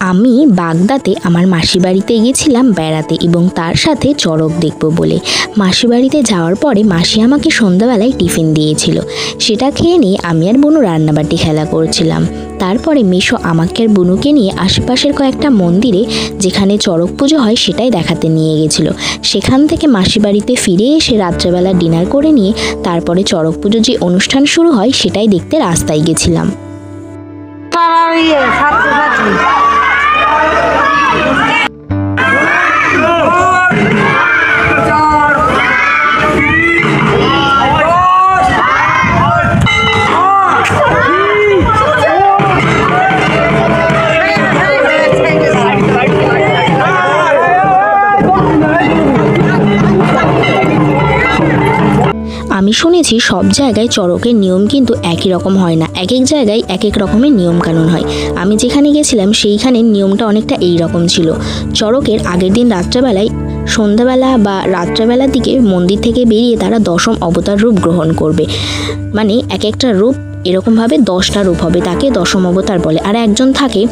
আমি বাগদাতে আমার মাসি বাড়িতে গেছিলাম বেড়াতে এবং তার সাথে চড়ক দেখব বলে। মাসি বাড়িতে যাওয়ার পরে মাসি আমাকে সন্ধ্যাবেলায় টিফিন দিয়েছিল। সেটা খেয়ে নিয়ে আমি আর বনু রান্নাবাটি খেলা করছিলাম। তারপরে মেশো আমাকে আর বনুকে নিয়ে আশেপাশের কয়েকটা মন্দিরে, যেখানে চড়ক পুজো হয় সেটাই দেখাতে নিয়ে গেছিল। সেখান থেকে মাসি বাড়িতে ফিরে এসে রাত্রেবেলা ডিনার করে নিয়ে তারপরে চড়ক পুজো যে অনুষ্ঠান শুরু হয় সেটাই দেখতে রাস্তায় গেছিলাম। আমি শুনেছি সব জায়গায় চড়কের নিয়ম কিন্তু একই রকম হয় না। এক এক জায়গায় এক এক রকমের নিয়ম কানুন হয়। আমি যেখানে গেছিলাম সেইখানে নিয়মটা অনেকটা এই রকম ছিল। চড়কের আগের দিন রাত্রেবেলায় সন্ধ্যাবেলা বা রাত্রেবেলার দিকে মন্দির থেকে বেরিয়ে তারা দশম অবতার রূপ গ্রহণ করবে। মানে এক একটা রূপ এরকমভাবে দশটা রূপ হবে তাকে দশম অবতার বলে। আর একজন থাকে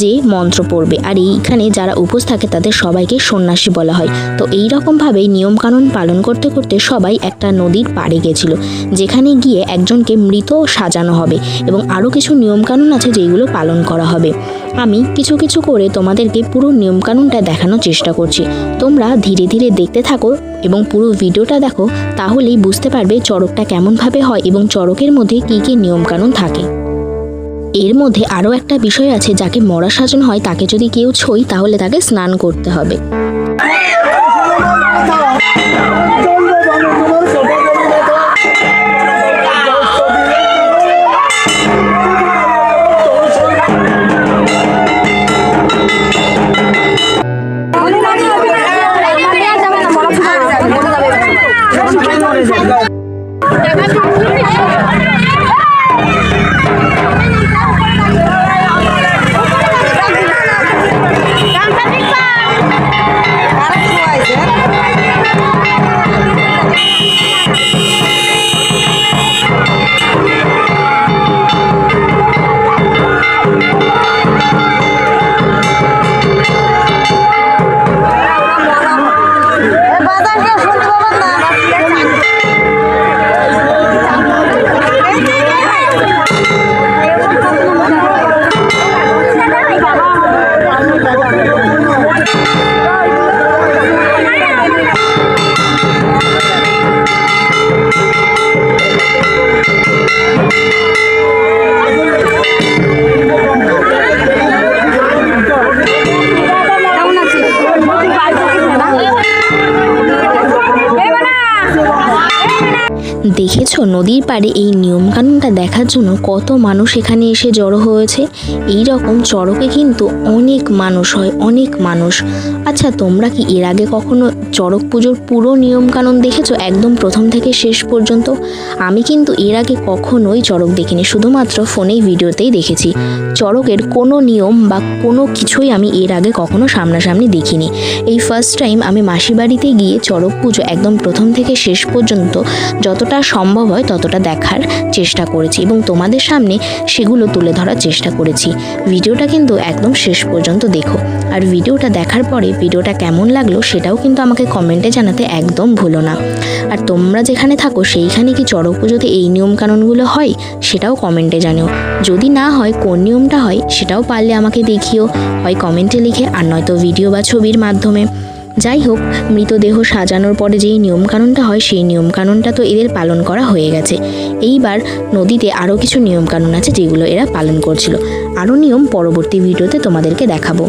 যে মন্ত্র পড়বে। আর এইখানে যারা উপোস থাকে তাদের সবাইকে সন্ন্যাসী বলা হয়। তো এই রকমভাবেই নিয়মকানুন পালন করতে করতে সবাই একটা নদীর পাড়ে গেছিল, যেখানে গিয়ে একজনকে মৃত সাজানো হবে এবং আরও কিছু নিয়মকানুন আছে যেগুলো পালন করা হবে। আমি কিছু কিছু করে তোমাদেরকে পুরো নিয়মকানুনটা দেখানোর চেষ্টা করছি। তোমরা ধীরে ধীরে দেখতে থাকো এবং পুরো ভিডিওটা দেখো, তাহলেই বুঝতে পারবে চড়কটা কেমনভাবে হয় এবং চড়কের মধ্যে কী কী নিয়মকানুন থাকে। এর মধ্যে আরও একটা বিষয় আছে, যাকে মরা সাজন হয়, তাকে যদি কেউ ছই তাহলে তাকে স্নান করতে হবে। বাজারকে দেখেছ? নদীর পাড়ে এই নিয়মকানুনটা দেখার জন্য কত মানুষ এখানে এসে জড়ো হয়েছে। এই রকম চড়কে কিন্তু অনেক মানুষ হয়, অনেক মানুষ। আচ্ছা তোমরা কি এর আগে কখনো চড়ক পুজোর পুরো নিয়মকানুন দেখেছ? একদম প্রথম থেকে শেষ পর্যন্ত। আমি কিন্তু এর আগে কখনোই চড়ক দেখিনি, শুধুমাত্র ফোনেই ভিডিওতেই দেখেছি। চড়কের কোনো নিয়ম বা কোনো কিছুই আমি এর আগে কখনো সামনাসামনি দেখিনি। এই ফার্স্ট টাইম আমি মাসি বাড়িতে গিয়ে চড়ক পুজো একদম প্রথম থেকে শেষ পর্যন্ত যতটা সম্ভব হয় ততটা দেখার চেষ্টা করেছি এবং তোমাদের সামনে সেগুলো তুলে ধরার চেষ্টা করেছি। ভিডিওটা কিন্তু একদম শেষ পর্যন্ত দেখো। আর ভিডিওটা দেখার পরে ভিডিওটা কেমন লাগল সেটাও কিন্তু আমাকে কমেন্টে জানাতে একদম ভুলো না। আর তোমরা যেখানে থাকো সেইখানে কি চড়ক পুজোতে এই নিয়মকানুনগুলো হয়? সেটাও কমেন্টে জানিও। যদি না হয়, কোন নিয়মটা হয় সেটাও পারলে আমাকে দেখিও। হয় কমেন্টে লিখে, আর নয়তো ভিডিও বা ছবির মাধ্যমে। যাই হোক, মৃতদেহ সাজানোর পরে যেই নিয়মকানুনটা হয়, সেই নিয়মকানুনটা তো এদের পালন করা হয়ে গেছে। এইবার নদীতে আরও কিছু নিয়মকানুন আছে যেগুলো এরা পালন করছিল। আরও নিয়ম পরবর্তী ভিডিওতে তোমাদেরকে দেখাবো।